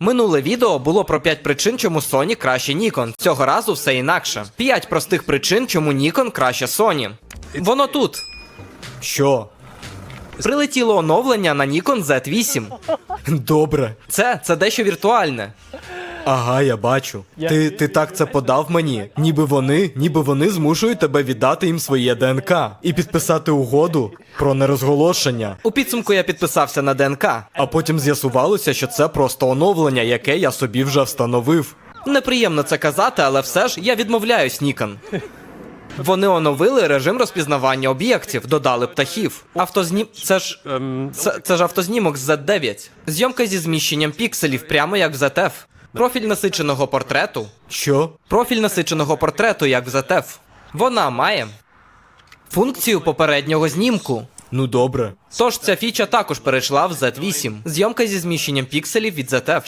Минуле відео було про 5 причин, чому Sony краще Nikon. Цього разу все інакше. 5 простих причин, чому Nikon краще Sony. Воно тут. Що? Прилетіло оновлення на Nikon Z8. Добре. Це, це дещо віртуальне. Ага, я бачу. Ти, ти так це подав мені. Ніби вони, ніби вони змушують тебе віддати їм своє ДНК і підписати угоду про нерозголошення. У підсумку я підписався на ДНК. А потім з'ясувалося, що це просто оновлення, яке я собі вже встановив. Неприємно це казати, але все ж я відмовляюсь, Nikon. Вони оновили режим розпізнавання об'єктів, додали птахів. Автознім. Це ж. Це, це ж автознімок з Z9. Зйомка зі зміщенням пікселів, прямо як в ZF. Профіль насиченого портрету. Що? Профіль насиченого портрету, як в ЗТФ. Вона має функцію попереднього знімку. Ну добре. Тож ця фіча також перейшла в Z8. Зйомка зі зміщенням пікселів від ZF.